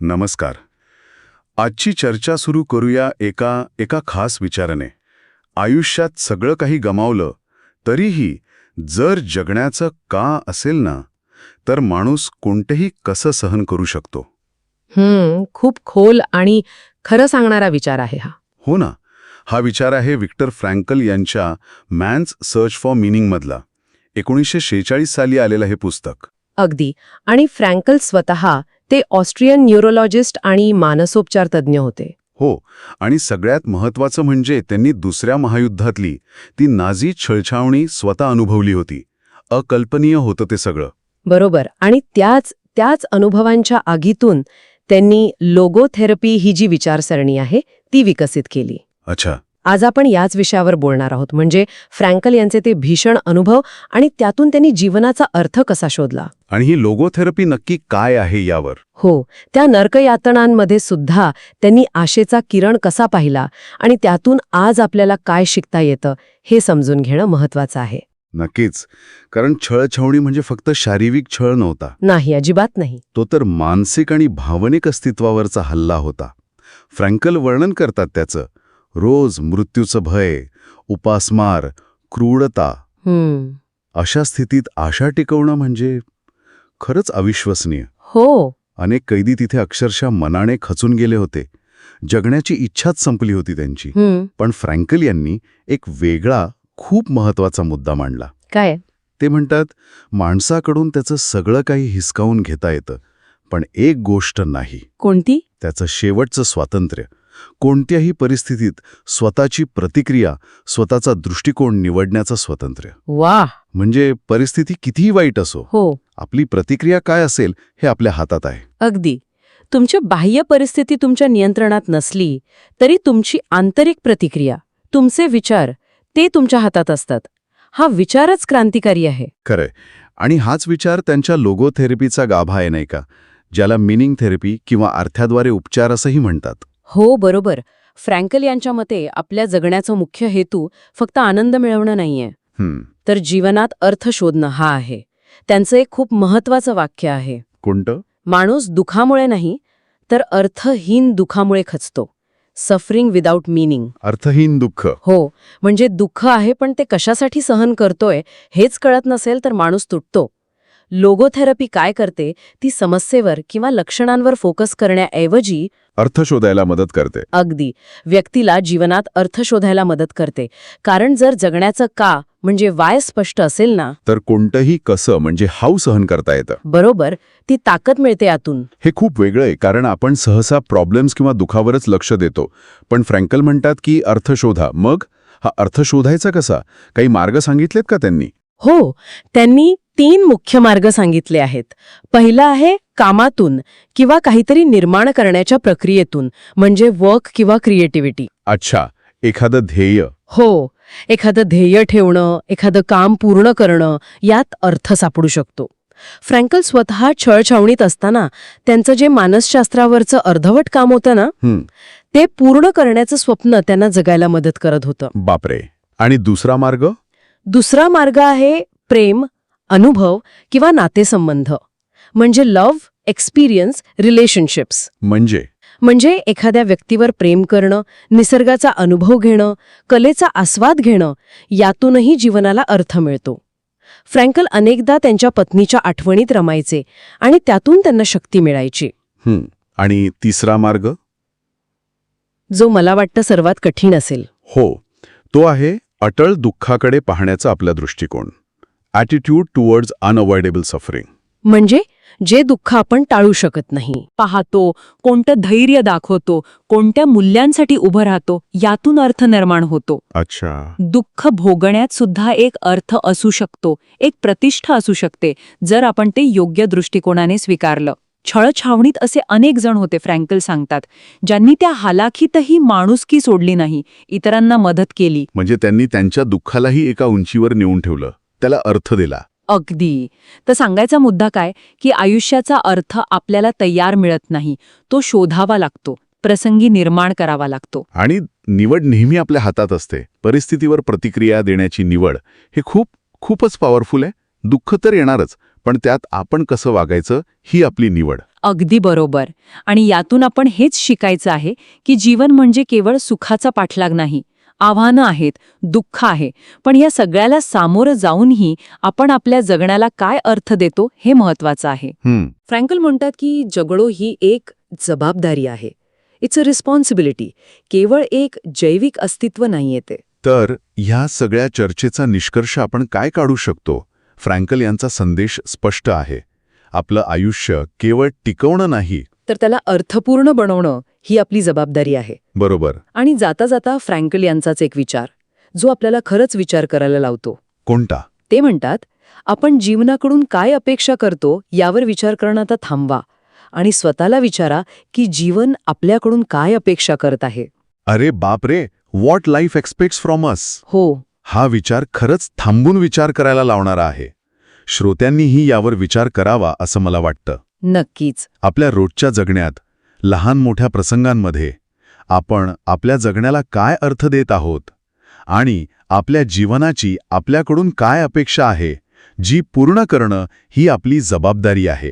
नमस्कार. आजची चर्चा सुरू करूया एका एका खास विचाराने. आयुष्यात सगळं काही गमावलं तरीही जर जगण्याचं का असेल ना तर माणूस कोणतेही कसं सहन करू शकतो? हम्म खूप खोल आणि खरं सांगणारा विचार आहे हा. हो ना. हा विचार आहे विक्टर फ्रँकल यांच्या मॅन्स सर्च फॉर मिनिंगमधला एकोणीसशे शेहेचाळीस साली आलेलं हे पुस्तक. अगदी. आणि फ्रँकल स्वतः ते ऑस्ट्रियन न्यूरोलॉजिस्ट आणि मानसोपचार तज्ज्ञ होते. हो आणि सगळ्यात महत्वाचं म्हणजे त्यांनी दुसऱ्या महायुद्धातली ती नाझी छळछावणी स्वतः अनुभवली होती. अकल्पनीय होतं ते सगळं. बरोबर. आणि त्याच त्याच अनुभवांच्या आगीतून त्यांनी लोगोथेरपी ही जी विचारसरणी आहे ती विकसित केली. अच्छा. आज आपण याच विषयावर बोलणार आहोत. म्हणजे फ्रँकल यांचे ते भीषण अनुभव आणि त्यातून त्यांनी जीवनाचा अर्थ कसा शोधला? आणि ही लोगोथेरपी नक्की काय आहे यावर? हो त्या नरकयातनांमध्ये सुद्धा त्यांनी आशेचा किरण कसा पाहिला आणि त्यातून आज आपल्याला काय शिकता येतं हे समजून घेणं महत्वाचं आहे. नक्कीच. कारण छळछावणी म्हणजे फक्त शारीरिक छळ नव्हता. नाही अजिबात नाही. तो तर मानसिक आणि भावनिक अस्तित्वावरचा हल्ला होता. फ्रँकल वर्णन करतात त्याचं. रोज मृत्यूचं भय उपासमार क्रूरता अशा स्थितीत आशा टिकवणं म्हणजे खरंच अविश्वसनीय. हो. अनेक कैदी तिथे अक्षरशः मनाने खचून गेले होते. जगण्याची इच्छाच संपली होती त्यांची. पण फ्रँकल यांनी एक वेगळा खूप महत्त्वाचा मुद्दा मांडला. काय? ते म्हणतात माणसाकडून त्याचं सगळं काही हिसकावून घेता येतं पण एक गोष्ट नाही. कोणती? त्याचं शेवटचं स्वातंत्र्य. कोणत्याही परिस्थितीत स्वतःची प्रतिक्रिया स्वतःचा दृष्टिकोन निवडण्याचं स्वातंत्र्य. वा म्हणजे परिस्थिती कितीही वाईट असो हो. आपली प्रतिक्रिया काय असेल हे आपल्या हातात आहे. अगदी. तुमची बाह्य परिस्थिती तुमच्या नियंत्रणात नसली तरी तुमची आंतरिक प्रतिक्रिया तुमचे विचार ते तुमच्या हातात असतात. हा विचारच क्रांतिकारी आहे. खरंय आणि हाच विचार त्यांच्या लोगोथेरपीचा गाभा आहे नाही का? ज्याला मिनिंग थेरपी किंवा अर्थाद्वारे उपचार असंही म्हणतात. हो बरोबर. फ्रँकल यांच्या मते आपल्या जगण्याचा मुख्य हेतू फक्त आनंद मिळवणं नाहीये. हं, तर जीवनात अर्थ शोधणं हा आहे. त्यांचं एक खूप महत्वाचं वाक्य आहे. कोणतं? माणूस दुखामुळे नाही तर अर्थहीन दुखामुळे खचतो. Suffering without meaning. अर्थहीन दुःख. हो म्हणजे दुःख आहे पण ते कशासाठी सहन करतोय हेच कळत नसेल तर माणूस तुटतो. लोगोथेरपी काय करते ती समस्येवर किंवा लक्षणांवर फोकस करण्याऐवजी अर्थ शोधायला मदत करते. अगदी. व्यक्तीला जीवनात अर्थ शोधायला मदत करते. कारण जर जगण्याचं का म्हणजे वाय स्पष्ट असेल ना? तर कोणतंही कसं म्हणजे हाव सहन करता येतं. बरोबर. ती ताकद मिळते यातून. हे खूप वेगळं आहे कारण आपण सहसा प्रॉब्लेम्स किंवा दुखावरच लक्ष देतो. पण फ्रँकल म्हणतात की अर्थ शोधा. मग? हा अर्थ शोधायचा कसा? काही मार्ग सांगितलेत का त्यांनी? हो. त्यांनी तीन मुख्य मार्ग सांगितले आहेत. पहिला आहे कामातून किंवा काहीतरी निर्माण करण्याच्या प्रक्रियेतून म्हणजे वर्क किंवा क्रिएटिव्हिटी अच्छा एखादं ध्येय. हो एखादं ध्येय ठेवणं एखादं काम पूर्ण करणं यात अर्थ सापडू शकतो. फ्रँकल स्वतः छळछावणीत असताना त्यांचं जे मानसशास्त्रावरचं अर्धवट काम होतं ना ते पूर्ण करण्याचं स्वप्न त्यांना जगायला मदत करत होतं. बापरे. आणि दुसरा मार्ग? दुसरा मार्ग आहे प्रेम अनुभव किंवा नातेसंबंध. म्हणजे लव्ह एक्सपिरियन्स रिलेशनशिप्स. म्हणजे? म्हणजे एखाद्या व्यक्तीवर प्रेम करणं निसर्गाचा अनुभव घेणं कलेचा आस्वाद घेणं यातूनही जीवनाला अर्थ मिळतो. फ्रँकल अनेकदा त्यांच्या पत्नीच्या आठवणीत रमायचे आणि त्यातून त्यांना शक्ती मिळायची. आणि तिसरा मार्ग? जो मला वाटतं सर्वात कठीण असेल. हो. तो आहे अटळ दुःखाकडे पाहण्याचा आपला दृष्टिकोन. ॲटिट्यूड टुवर्ड्स अनअवॉइडेबल सफरिंग म्हणजे जे दुःख आपण टाळू शकत नाही पाहतो कोणतं धैर्य दाखवतो कोणत्या मूल्यांसाठी उभं राहतो यातून अर्थ निर्माण होतो. अच्छा. दुःख भोगण्यात सुद्धा एक अर्थ असू शकतो एक प्रतिष्ठा असू शकते जर आपण ते योग्य दृष्टिकोनाने स्वीकारलं. छळछावणीत असे अनेक जण होते फ्रँकल सांगतात ज्यांनी त्या हालाखीतही माणुसकी सोडली नाही इतरांना मदत केली. म्हणजे त्यांनी त्यांच्या दुःखालाही एका उंचीवर नेऊन ठेवलं. त्याला अर्थ दिला. अगदी. तर सांगायचा मुद्दा काय? की आयुष्याचा अर्थ आपल्याला तयार मिळत नाही. तो शोधावा लागतो. प्रसंगी निर्माण करावा लागतो. आणि निवड नेहमी आपल्या हातात असते. परिस्थितीवर प्रतिक्रिया देण्याची निवड हे खूप खूपच पॉवरफुल आहे. दुःख तर येणारच पण त्यात आपण कसं वागायचं ही आपली निवड. अगदी बरोबर. आणि यातून आपण हेच शिकायचं आहे की जीवन म्हणजे केवळ सुखाचा पाठलाग नाही. आव्हानं आहेत दुःख आहे. पण या सगळ्याला सामोरं जाऊनही आपण आपल्या जगण्याला काय अर्थ देतो हे महत्वाचं आहे. हं, फ्रँकल म्हणतात की जगणो ही एक जबाबदारी आहे. इट्स अ रिस्पॉन्सिबिलिटी केवळ एक जैविक अस्तित्व नाहीये ते. तर ह्या सगळ्या चर्चेचा निष्कर्ष आपण काय काढू शकतो? फ्रँकल यांचा संदेश स्पष्ट आहे. आपलं आयुष्य केवळ टिकवणं नाही. तर त्याला अर्थपूर्ण बनवणं ही आपली जबाबदारी आहे. बरोबर. आणि जाता जाता फ्रँकल यांचाच एक विचार जो आपल्याला खरंच विचार करायला लावतो. कोणता? ते म्हणतात आपण जीवनाकडून काय अपेक्षा करतो यावर विचार करणं आता थांबवा आणि स्वतःला विचारा की जीवन आपल्याकडून काय अपेक्षा करत आहे. अरे बाप रे what life expects from us हो. हा विचार खरंच थांबून विचार करायला लावणारा आहे. श्रोत्यांनीही यावर विचार करावा असं मला वाटतं. नक्कीच. आपल्या रोजच्या जगण्यात लहान मोठ्या प्रसंगांमध्ये आपण आपल्या जगण्याला काय अर्थ देत आहोत आणि आपल्या जीवनाची आपल्याकडून काय अपेक्षा आहे जी पूर्ण करणं ही आपली जबाबदारी आहे.